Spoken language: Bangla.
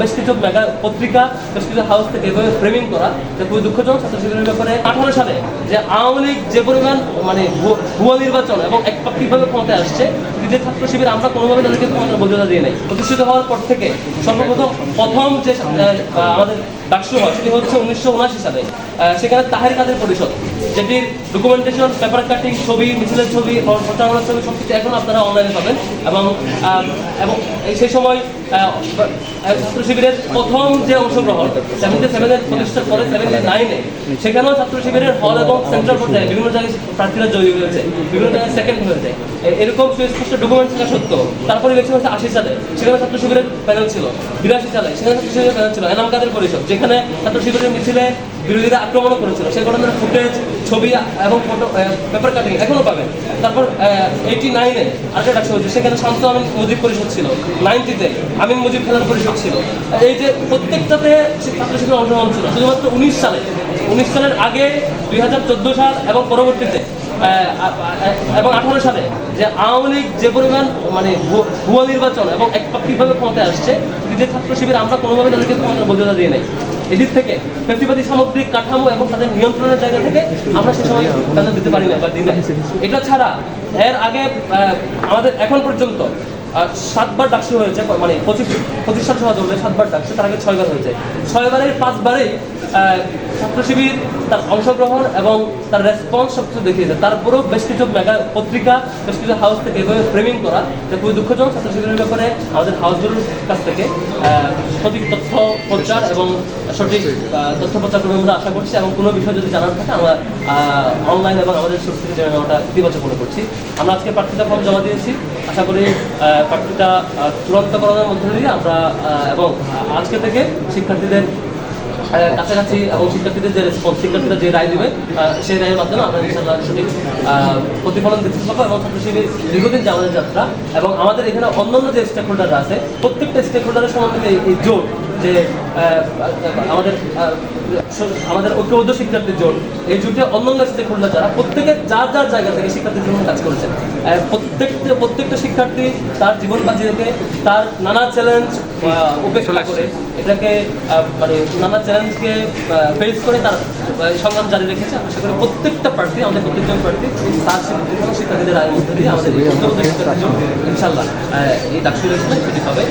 বেশ কিছু মেগা পত্রিকা, বেশ কিছু হাউস থেকে এভাবে ফ্রেমিং করা যে খুবই দুঃখজনক। ছাত্র শিবিরের ব্যাপারে আঠারো সালে যে আওয়ামী লীগ যে পরিমাণ মানে ভুয়া নির্বাচন এবং একপাক্ষিকভাবে ক্ষমতায় আসছে যে ছাত্র শিবির আমরা কোনোভাবে তাদেরকে বৈধতা দিয়ে নেই। প্রতিষ্ঠিত হওয়ার পর থেকে সর্বপ্রথম, প্রথম যে আমাদের ডাকসু সেটি হচ্ছে উনিশশো উনআশি সালে। সেখানে তাহের কাদের পরিষদ, যেটির ডকুমেন্টেশন পেপার কাটিং ছবি, মিছিলের ছবি প্রচারণার ছবি সব কিছু এখন আপনারা অনলাইনে পাবেন। এবং এবং সেই সময় ছাত্র শিবিরের প্রথম যে অংশগ্রহণ সেভেন্টি সেভেনের প্রতিষ্ঠার পরে সেভেন্টি নাইনে সেখানেও ছাত্র শিবিরের হল এবং সেন্ট্রাল পর্যায়ে বিভিন্ন জায়গায় প্রার্থীরা জয়ী হয়েছে, বিভিন্ন জায়গায় সেকেন্ড হয়েছে। এরকম সুস্পষ্ট ডকুমেন্ট থাকা সত্য তারপরে ইলেকশন হচ্ছে আশি সালে, সেখানে ছাত্র শিবিরের প্যানেল ছিল, বিরাশি সালে, সেখানে ছাত্র শিবিরের প্যানেল ছিল, এনাম কাদের পরিষদ যেখানে ছাত্র শিবিরের মিছিলে বিরোধীরা আক্রমণ করেছিল। সেই ঘটনার ফুটেজ ছবি এবং ফটো পেপার কাটিং এখনও পাবেন। তারপর এইটি নাইনে আরেকটা ডাকসু হয়েছে সেখানে শান্ত আমিন মুজিব পরিষদ ছিল। নাইনটিতে আমিন মুজিব খেলার পরিষদ ছিল। এই যে প্রত্যেকটাতে ছাত্র শিবিরের অংশগ্রহণ ছিল, শুধুমাত্র উনিশ সালে। উনিশ সালের আগে দুই হাজার চোদ্দ সাল এবং পরবর্তীতে এবং আঠারো সালে যে আওয়ামী লীগ যে পরিমাণ মানে ভুয়া নির্বাচন এবং একপাক্ষিকভাবে ক্ষমতায় আসছে, যে ছাত্র শিবির আমরা কোনোভাবে তাদেরকে ক্ষমতার বৈধতা দিয়ে নাই। এদিক থেকে প্রতিবাদী সামগ্রিক কাঠামো এবং তাদের নিয়ন্ত্রণের জায়গা থেকে আমরা সে সময় তাদের দিতে পারি না বা দিই এটা ছাড়া এর আগে আমাদের এখন পর্যন্ত সাতবার ডাকসু হয়েছে মানে পঁচিশ পঁচিশ সাল ধরলে সাতবার ডাকসু, তার আগে ছয়বার হয়েছে। ছয়বারের পাঁচবারেই ছাত্র শিবির তার অংশগ্রহণ এবং তার রেসপন্স সব কিছু দেখিয়েছে। তারপরেও বেশ কিছু মেগা পত্রিকা বেশ কিছু হাউস থেকে এভাবে ফ্রেমিং করা যে খুবই দুঃখজনক ছাত্র শিবিরের ব্যাপারে আমাদের হাউসগুলোর কাছ থেকে সঠিক তথ্য প্রচার এবং সঠিক তথ্য প্রচার করবে আমরা আশা করছি এবং কোনো বিষয় যদি জানার থাকে আমরা অনলাইন এবং আমাদের সোর্স থেকে জেনে নেওয়াটা ইতিবাচক মনে করছি। আমরা আজকে প্রার্থিতা ফর্ম জমা দিয়েছি। আশা করি আহ, প্রার্থিতা আহ, চূড়ান্তকরণের মধ্যে দিয়ে আমরা এবং আজকে থেকে শিক্ষার্থীদের কাছাকাছি এবং শিক্ষার্থীদের যে রেসপন্স শিক্ষার্থীরা যে রায় দেবে সেই রায়ের মাধ্যমে আমরা ইনশাল্লাহ সঠিক প্রতিফলন দিতে পারব এবং ছাত্রশিবির দীর্ঘদিন যে যাত্রা এবং আমাদের এখানে অন্যান্য যে স্টেক হোল্ডাররা আছে, প্রত্যেকটা স্টেক হোল্ডারের সমন্বিত এই এই জোট যে আমাদের আমাদের ঐক্যবদ্ধ শিক্ষার্থীর জোট এই জোটে অন্যান্য স্টেক হোল্ডার যারা প্রত্যেকে যার যার জায়গা থেকে শিক্ষার্থীর জন্য কাজ করেছেন আহ, প্রত্যেকটা প্রত্যেকটা শিক্ষার্থী তার জীবন বাজি রেখে তার নানা চ্যালেঞ্জ উপেক্ষা করে এটাকে মানে নানা চ্যালেঞ্জকে ফেস করে তার সংগ্রাম জারি রেখেছে। আশা করি প্রত্যেকটা প্রার্থী আমাদের প্রত্যেকজন প্রার্থী তার শিক্ষার্থীদের আয়ের মধ্যে দিয়ে আমাদের ইনশাল্লাহ এই ডাকসু ইলেকশনে হবে।